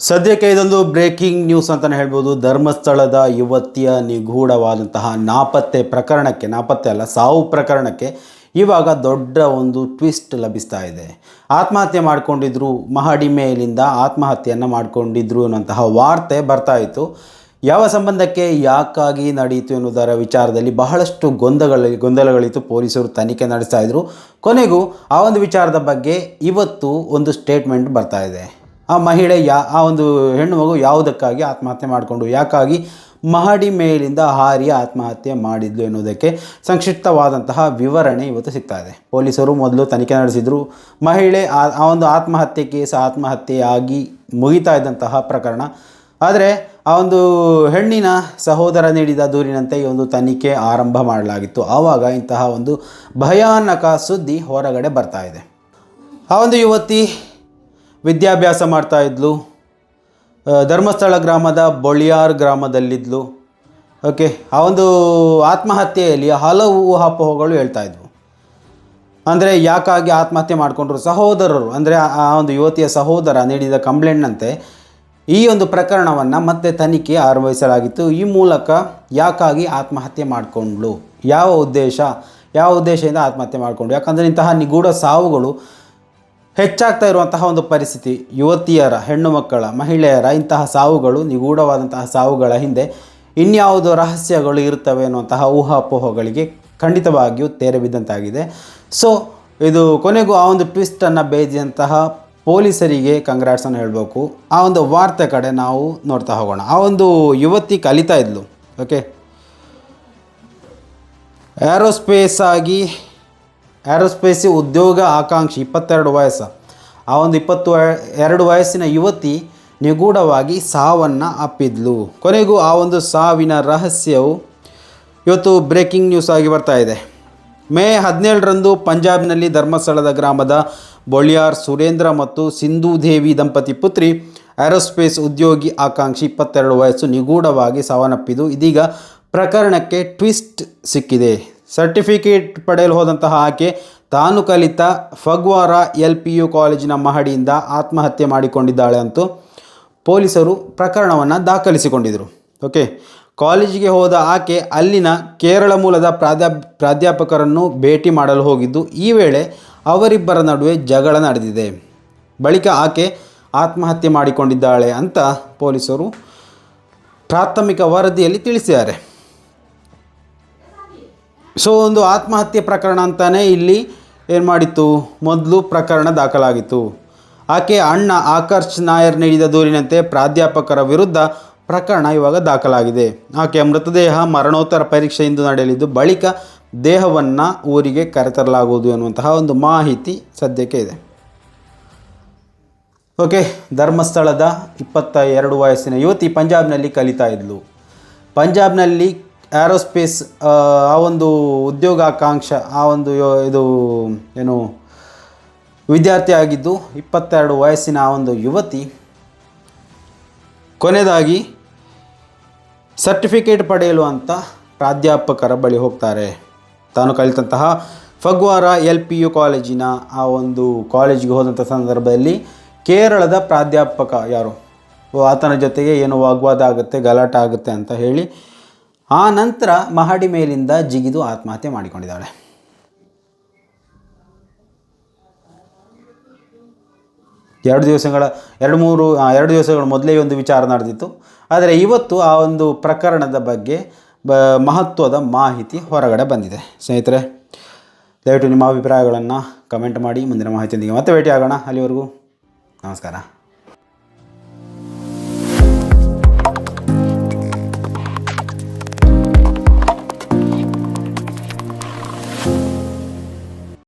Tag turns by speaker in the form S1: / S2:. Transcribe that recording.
S1: ಸದ್ಯಕ್ಕೆ ಇದೊಂದು breaking news ಅಂತಲೇ ಹೇಳ್ಬೋದು. ಧರ್ಮಸ್ಥಳದ ಯುವತಿಯ ನಿಗೂಢವಾದಂತಹ ನಾಪತ್ತೆ ಪ್ರಕರಣಕ್ಕೆ, ನಾಪತ್ತೆ ಅಲ್ಲ, ಸಾವು ಪ್ರಕರಣಕ್ಕೆ ಇವಾಗ ದೊಡ್ಡ ಒಂದು ಟ್ವಿಸ್ಟ್ ಲಭಿಸ್ತಾ ಇದೆ. ಆತ್ಮಹತ್ಯೆ ಮಾಡಿಕೊಂಡಿದ್ರು, ಮಹಡಿ ಮೇಲಿಂದ ಆತ್ಮಹತ್ಯೆಯನ್ನು ಮಾಡಿಕೊಂಡಿದ್ರು ಅನ್ನೋಂತಹ ವಾರ್ತೆ ಬರ್ತಾ ಇತ್ತು. ಯಾವ ಸಂಬಂಧಕ್ಕೆ, ಯಾಕಾಗಿ ನಡೆಯಿತು ಎನ್ನುವುದರ ವಿಚಾರದಲ್ಲಿ ಬಹಳಷ್ಟು ಗೊಂದಲ ಗೊಂದಲಗಳಿತ್ತು ಪೊಲೀಸರು ತನಿಖೆ ನಡೆಸ್ತಾ ಇದ್ರು. ಕೊನೆಗೂ ಆ ಒಂದು ವಿಚಾರದ ಬಗ್ಗೆ ಇವತ್ತು ಒಂದು ಸ್ಟೇಟ್ಮೆಂಟ್ ಬರ್ತಾ ಇದೆ. ಆ ಮಹಿಳೆ ಯಾ ಆ ಒಂದು ಹೆಣ್ಣು ಮಗು ಯಾವುದಕ್ಕಾಗಿ ಆತ್ಮಹತ್ಯೆ ಮಾಡಿಕೊಂಡು ಯಾಕಾಗಿ? ಮಹಡಿ ಮೇಲಿಂದ ಹಾರಿ ಆತ್ಮಹತ್ಯೆ ಮಾಡಿದ್ಲು ಎನ್ನುವುದಕ್ಕೆ ಸಂಕ್ಷಿಪ್ತವಾದಂತಹ ವಿವರಣೆ ಇವತ್ತು ಸಿಗ್ತಾ ಇದೆ. ಪೊಲೀಸರು ಮೊದಲು ತನಿಖೆ ನಡೆಸಿದರು. ಮಹಿಳೆ ಆ ಒಂದು ಆತ್ಮಹತ್ಯೆ ಕೇಸ್ ಆತ್ಮಹತ್ಯೆಯಾಗಿ ಮುಗಿತಾ ಇದ್ದಂತಹ ಪ್ರಕರಣ. ಆದರೆ ಆ ಒಂದು ಹೆಣ್ಣಿನ ಸಹೋದರ ನೀಡಿದ ದೂರಿನಂತೆ ಈ ಒಂದು ತನಿಖೆ ಆರಂಭ ಮಾಡಲಾಗಿತ್ತು. ಆವಾಗ ಇಂತಹ ಒಂದು ಭಯಾನಕ ಸುದ್ದಿ ಹೊರಗಡೆ ಬರ್ತಾ ಇದೆ. ಆ ಒಂದು ಯುವತಿ ವಿದ್ಯಾಭ್ಯಾಸ ಮಾಡ್ತಾ ಇದ್ಲು. ಧರ್ಮಸ್ಥಳ ಗ್ರಾಮದ ಬೊಳಿಯಾರ್ ಗ್ರಾಮದಲ್ಲಿದ್ಲು. ಓಕೆ, ಆ ಒಂದು ಆತ್ಮಹತ್ಯೆಯಲ್ಲಿ ಹಲವು ಊಹಾಪೋಹಗಳು ಹೇಳ್ತಾ ಇದ್ವು. ಅಂದರೆ ಯಾಕಾಗಿ ಆತ್ಮಹತ್ಯೆ ಮಾಡಿಕೊಂಡ್ರು? ಸಹೋದರರು, ಅಂದರೆ ಆ- ಒಂದು ಯುವತಿಯ ಸಹೋದರ ನೀಡಿದ ಕಂಪ್ಲೇಂಟ್ನಂತೆ ಈ ಒಂದು ಪ್ರಕರಣವನ್ನು ಮತ್ತೆ ತನಿಖೆ ಆರಂಭಿಸಲಾಗಿತ್ತು. ಈ ಮೂಲಕ ಯಾಕಾಗಿ ಆತ್ಮಹತ್ಯೆ ಮಾಡಿಕೊಂಡ್ಳು? ಯಾವ ಉದ್ದೇಶ? ಯಾವ ಉದ್ದೇಶದಿಂದ ಆತ್ಮಹತ್ಯೆ ಮಾಡಿಕೊಂಡು ಯಾಕಂದರೆ ಇಂತಹ ನಿಗೂಢ ಸಾವುಗಳು ಹೆಚ್ಚಾಗ್ತಾ ಇರುವಂತಹ ಒಂದು ಪರಿಸ್ಥಿತಿ. ಯುವತಿಯರ, ಹೆಣ್ಣು ಮಕ್ಕಳ, ಮಹಿಳೆಯರ ಇಂತಹ ಸಾವುಗಳು, ನಿಗೂಢವಾದಂತಹ ಸಾವುಗಳ ಹಿಂದೆ ಇನ್ಯಾವುದೋ ರಹಸ್ಯಗಳು ಇರುತ್ತವೆ ಅನ್ನುವಂತಹ ಊಹಾಪೋಹಗಳಿಗೆ ಖಂಡಿತವಾಗಿಯೂ ತೆರೆ ಬಿದ್ದಂತಾಗಿದೆ. ಸೊ ಇದು ಕೊನೆಗೂ ಆ ಒಂದು ಟ್ವಿಸ್ಟನ್ನು ಬೇಯ್ದಂತಹ ಪೊಲೀಸರಿಗೆ ಕಂಗ್ರಾಟ್ಸನ್ನು ಹೇಳಬೇಕು. ಆ ಒಂದು ವಾರ್ತೆ ಕಡೆ ನಾವು ನೋಡ್ತಾ ಹೋಗೋಣ. ಆ ಒಂದು ಯುವತಿ ಕಲಿತಾ ಇದ್ಲು ಓಕೆ ಏರೋಸ್ಪೇಸ್ ಆಗಿ ಏರೋಸ್ಪೇಸ್ ಉದ್ಯೋಗ ಆಕಾಂಕ್ಷಿ, ಇಪ್ಪತ್ತೆರಡು ವಯಸ್ಸು. ಆ ಒಂದು ಇಪ್ಪತ್ತು ಎರಡು ವಯಸ್ಸಿನ ಯುವತಿ ನಿಗೂಢವಾಗಿ ಸಾವನ್ನು ಅಪ್ಪಿದ್ಲು. ಕೊನೆಗೂ ಆ ಒಂದು ಸಾವಿನ ರಹಸ್ಯವು ಇವತ್ತು ಬ್ರೇಕಿಂಗ್ ನ್ಯೂಸ್ ಆಗಿ ಬರ್ತಾ ಇದೆ. ಮೇ ಹದಿನೇಳರಂದು ಪಂಜಾಬ್ನಲ್ಲಿ ಧರ್ಮಸ್ಥಳದ ಗ್ರಾಮದ ಬೊಳಿಯಾರ್ ಸುರೇಂದ್ರ ಮತ್ತು ಸಿಂಧೂ ದೇವಿ ದಂಪತಿ ಪುತ್ರಿ ಏರೋಸ್ಪೇಸ್ ಉದ್ಯೋಗಿ ಆಕಾಂಕ್ಷಿ, ಇಪ್ಪತ್ತೆರಡು ವಯಸ್ಸು ನಿಗೂಢವಾಗಿ ಸಾವನ್ನಪ್ಪಿದ್ದು, ಇದೀಗ ಪ್ರಕರಣಕ್ಕೆ ಟ್ವಿಸ್ಟ್ ಸಿಕ್ಕಿದೆ. ಸರ್ಟಿಫಿಕೇಟ್ ಪಡೆಯಲು ಹೋದಂತಹ ಆಕೆ ತಾನು ಕಲಿತ ಫಗ್ವಾರ ಎಲ್ ಪಿ ಯು ಕಾಲೇಜಿನ ಮಹಡಿಯಿಂದ ಆತ್ಮಹತ್ಯೆ ಮಾಡಿಕೊಂಡಿದ್ದಾಳೆ ಅಂತೂ ಪೊಲೀಸರು ಪ್ರಕರಣವನ್ನು ದಾಖಲಿಸಿಕೊಂಡಿದ್ದರು ಓಕೆ? ಕಾಲೇಜಿಗೆ ಹೋದ ಆಕೆ ಅಲ್ಲಿನ ಕೇರಳ ಮೂಲದ ಪ್ರಾಧ್ಯಾ ಪ್ರಾಧ್ಯಾಪಕರನ್ನು ಭೇಟಿ ಮಾಡಲು ಹೋಗಿದ್ದು, ಈ ವೇಳೆ ಅವರಿಬ್ಬರ ನಡುವೆ ಜಗಳ ನಡೆದಿದೆ. ಬಳಿಕ ಆಕೆ ಆತ್ಮಹತ್ಯೆ ಮಾಡಿಕೊಂಡಿದ್ದಾಳೆ ಅಂತ ಪೊಲೀಸರು ಪ್ರಾಥಮಿಕ ವರದಿಯಲ್ಲಿ ತಿಳಿಸಿದ್ದಾರೆ. ಸೊ ಒಂದು ಆತ್ಮಹತ್ಯೆ ಪ್ರಕರಣ ಅಂತಲೇ ಇಲ್ಲಿ ಏನು ಮಾಡಿತ್ತು? ಮೊದಲು ಪ್ರಕರಣ ದಾಖಲಾಗಿತ್ತು. ಆಕೆ ಅಣ್ಣ ಆಕರ್ಷ್ ನಾಯರ್ ನೀಡಿದ ದೂರಿನಂತೆ ಪ್ರಾಧ್ಯಾಪಕರ ವಿರುದ್ಧ ಪ್ರಕರಣ ಇವಾಗ ದಾಖಲಾಗಿದೆ. ಆಕೆಯ ಮೃತದೇಹ ಮರಣೋತ್ತರ ಪರೀಕ್ಷೆ ಇಂದು ನಡೆಯಲಿದ್ದು ಬಳಿಕ ದೇಹವನ್ನು ಊರಿಗೆ ಕರೆತರಲಾಗುವುದು ಎನ್ನುವಂತಹ ಒಂದು ಮಾಹಿತಿ ಸದ್ಯಕ್ಕೆ ಇದೆ. ಓಕೆ ಧರ್ಮಸ್ಥಳದ ಇಪ್ಪತ್ತ ಎರಡು ವಯಸ್ಸಿನ ಯುವತಿ ಪಂಜಾಬ್ನಲ್ಲಿ ಕಲಿತಾ ಇದ್ಲು. ಪಂಜಾಬ್ನಲ್ಲಿ ಏರೋಸ್ಪೇಸ್ ಆ, ಒಂದು ಉದ್ಯೋಗಾಕಾಂಕ್ಷ ಆ ಒಂದು ಇದು ಏನು ವಿದ್ಯಾರ್ಥಿ ಆಗಿದ್ದು ಇಪ್ಪತ್ತೆರಡು ವಯಸ್ಸಿನ ಆ ಒಂದು ಯುವತಿ. ಕೊನೆಯದಾಗಿ ಸರ್ಟಿಫಿಕೇಟ್ ಪಡೆಯಲು ಅಂತ ಪ್ರಾಧ್ಯಾಪಕರ ಬಳಿ ಹೋಗ್ತಾರೆ. ತಾನು ಕಲಿತಂತಹ ಫಗ್ವಾರ ಎಲ್ ಪಿ ಯು ಕಾಲೇಜಿನ ಆ ಒಂದು ಕಾಲೇಜಿಗೆ ಹೋದಂಥ ಸಂದರ್ಭದಲ್ಲಿ ಕೇರಳದ ಪ್ರಾಧ್ಯಾಪಕ ಯಾರು? ಆತನ ಜೊತೆಗೆ ಏನು ವಾಗ್ವಾದ ಆಗುತ್ತೆ ಗಲಾಟೆ ಆಗುತ್ತೆ ಅಂತ ಹೇಳಿ ಆ ನಂತರ ಮಹಡಿ ಮೇಲಿಂದ ಜಿಗಿದು ಆತ್ಮಹತ್ಯೆ ಮಾಡಿಕೊಂಡಿದ್ದಾಳೆ. ಎರಡು ದಿವಸಗಳ, ಎರಡು ಮೂರು ಎರಡು ದಿವಸಗಳ ಮೊದಲೇ ಒಂದು ವಿಚಾರ ನಡೆದಿತ್ತು. ಆದರೆ ಇವತ್ತು ಆ ಒಂದು ಪ್ರಕರಣದ ಬಗ್ಗೆ ಬ, ಮಹತ್ವದ ಮಾಹಿತಿ ಹೊರಗಡೆ ಬಂದಿದೆ. ಸ್ನೇಹಿತರೆ, ದಯವಿಟ್ಟು ನಿಮ್ಮ ಅಭಿಪ್ರಾಯಗಳನ್ನು ಕಮೆಂಟ್ ಮಾಡಿ, ಮುಂದಿನ ಮಾಹಿತಿಯೊಂದಿಗೆ ಮತ್ತೆ ಭೇಟಿ ಆಗೋಣ ಅಲ್ಲಿವರೆಗೂ ನಮಸ್ಕಾರ.